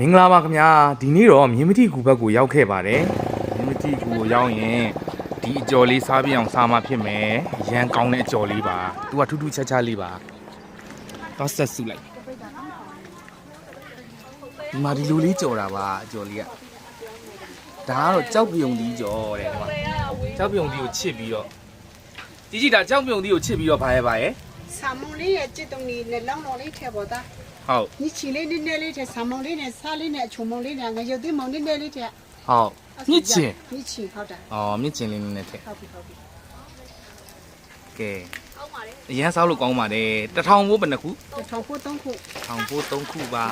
မင်္ဂလာပါခင်ဗျာဒီနေ့တော့မြင်းမတိကူဘက်ကိုရောက်ခဲ့ပါတယ်မြင်းမတိကူကိုရောက်ရင်ဒီအကြော်လေးစားပြအောင်စားမှဖြစ်မယ်ရန်ကောင်းတဲ့အကြော်လေးပါသူကထူးထူးခြားခြားလေးပါတော့ဆက်စုလိုက်ဒီမှာဒီလိုလေးကြော်တာပါအကြော်လေးကဒါကတော့ကြောက်ပြုံဒီကြော်တဲ့ဒီမှာကြောက်ပြုံဒီကိုချစ်ပြီးတော့ကြီးကြီးဒါကြောက်ပြုံဒီကိုချစ်ပြီးတော့ဘာရဲဘာရဲဆာမွန်လေးရဲ့จิตတုံးလေးနဲ့လောင်းတော်လေးထည့်ပေါ်သား ဟုတ်ညီချီလေးနည်းနည်းလေးထည့်ဆာမွန်လေးနဲ့စားလေးနဲ့အချုံမုံလေးနဲ့ငရုတ်သီးမုံနည်းနည်းလေးထည့်ဟုတ်မြင့်ချင်ညီချီဟုတ်တယ်အော်မြင့်ချင်လေးနည်းနည်းထည့်ဟုတ်ပြီဟုတ်ပြီကဲအရန်စားလို့ကောင်းပါတယ်တထောင်ဘိုးဘယ်နှခုထောင်ဖို့သုံးခုထောင်ဘိုး၃ခုပါ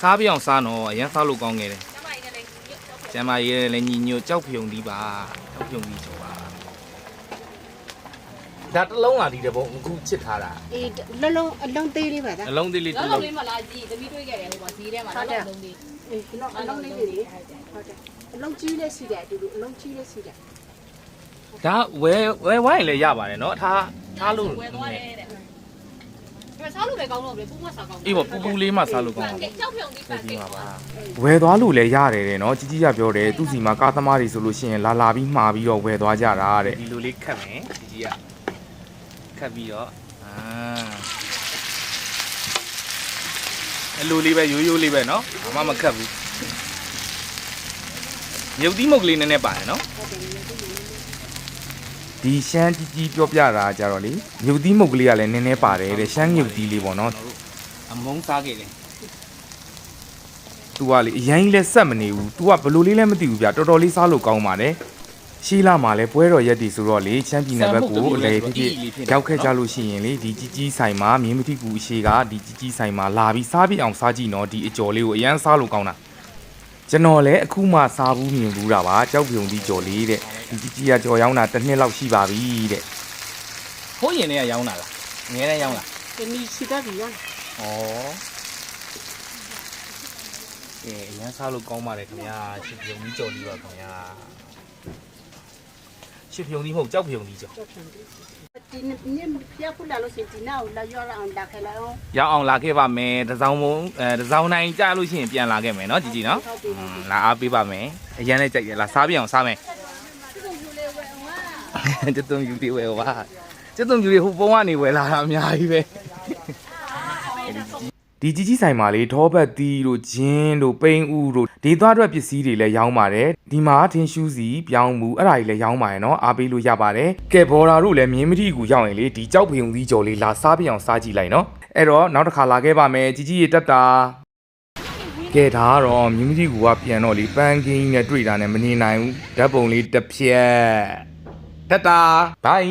စားပြအောင်စားတော့အရန်စားလို့ကောင်းခဲ့တယ်ကျမ်းမရေးလည်းညီညွတ်ကြောက်ဖြုံဒီပါကြောက်ဖြုံဒီဆိုပါ ဒါတစ်လုံးလာဒီတဲ့ဘုံအခုချစ်ထားတာအေးလုံးလုံးအလုံးသေးလေးပါသားအလုံးသေးလေးလောတစ်က်လောလုံးက်လေးမလားကြည့်သမီးတွေးခဲ့တယ်ဟိုမှာဈေးထဲမှာလောက်လောက်လုံးလေးအေးဒီလောက်အလုံးလေးတွေဟုတ်တယ်အလုံးကြီးလေးစီတယ်အတူတူအလုံးကြီးလေးစီတယ်ဒါဝဲဝဲဝိုင်းလည်းရပါတယ်နော်ထားထားလို့ဝယ်သွားတယ်တဲ့ဒါစားလို့ပဲကောင်းတော့ပဲပူမစားကောင်းအေးပေါ့ပူပူလေးမှစားလို့ကောင်းပါကဲကြောက်ဖြုံဒီပတ်ကဲဝယ်သွားလို့လည်းရတယ်တဲ့နော်ကြီးကြီးကပြောတယ်သူ့စီမှာကားသမားတွေဆိုလို့ရှိရင်လာလာပြီးမှာပြီးတော့ဝယ်သွားကြတာတဲ့ဒီလိုလေးခတ်မယ်ကြီးကြီးကခ တ်ပြီးတော့အာအလိုလေးပဲရိုးရိုးလေးပဲနော်ဘာမှမခတ်ဘူးမြုပ်သီးမုတ်ကလေးနည်းနည်းပါတယ်နော်ဒီရှမ်းကြီးကြီးပြောပြတာကြတော့လေမြုပ်သီးမုတ်ကလေးကလည်းနည်းနည်းပါတယ်တဲ့ရှမ်းမြုပ်သီးလေးပေါ့နော်အမုန်းစားခဲ့တယ် तू ကလေအရင်ကြီးလဲဆက်မနေဘူး तू ကဘလို့လေးလဲမသိဘူးဗျတော်တော်လေးစားလို့ကောင်းပါတယ် ရှီလာမှာလဲပွဲတော်ရက်တီဆိုတော့လေချမ်းပြည်နယ်ဘက်ကိုအလေဖြစ်ဖြစ်ရောက်ခဲ့ကြလို့ရှိရင်လေဒီကြီးကြီးဆိုင်မှာမြင်းမတိကူအရှိကဒီကြီးကြီးဆိုင်မှာလာပြီးစားပြီးအောင်စားကြည့်နော်ဒီအကျော်လေးကိုအရန်စားလို့ကောင်းတာကျွန်တော်လည်းအခုမှစားဘူးမြင်ဘူးတာပါကြောက်ပြုံဒီကြော်လေးတဲ့ဒီကြီးကြီးကကြော်ရောင်းတာတစ်နှစ်လောက်ရှိပါပြီတဲ့ဟိုးရင်တွေကရောင်းတာလားငယ်နဲ့ရောင်းလားဒီနီစီတော့ဒီရဩကဲအရန်စားလို့ကောင်းပါတယ်ခင်ဗျာချစ်ပြုံကြီးကြော်လေးပါခင်ဗျာ ရှစ်ဖြုံသီးမဟုတ်ကြောက်ဖြုံသီးကြောက်ဒီနေ့ဖျက်ခုလာလို့ရှိရင်ဒီနောက်လာရအောင်လာခဲ့လာအောင်ရောက်အောင်လာခဲ့ပါမယ်တစောင်းမုံအဲတစောင်းနိုင်ကြလို့ရှိရင်ပြန်လာခဲ့မယ်နော်ជីជីနော်လာအားပေးပါမယ်အရန်လည်းကြိုက်ရလားစားပြအောင်စားမယ်ကျွတ်တုံယူလေးဝယ်ဝါကျွတ်တုံယူလေးဟိုပုံကနေဝယ်လာတာအများကြီးပဲ ဒီကြီးကြီးဆိုင်မှာလေထောဘတ်သီးတို့ဂျင်းတို့ပိန်းဥတို့ဒေသအတွက်ပစ္စည်းတွေလည်းရောင်းပါတယ်ဒီမှာထင်းရှူးစီပြောင်းမှုအဲ့ဒါတွေလည်းရောင်းပါရနော်အားပေးလို့ရပါတယ်ကဲဘော်ဒါတို့လည်းမြင်းမတိကူရောက်ရင်လေဒီကြောက်ဖုံသီးကြော်လေးလာစားပြအောင်စားကြည့်လိုက်နော်အဲ့တော့နောက်တစ်ခါလာခဲ့ပါမယ်ကြီးကြီးရေတက်တာကဲဒါကတော့မြင်းမတိကူကပြန်တော့လေပန်းကင်းနဲ့တွေ့တာနဲ့မနေနိုင်ဘူးဓာတ်ပုံလေးတစ်ဖြက်တက်တာဘိုင်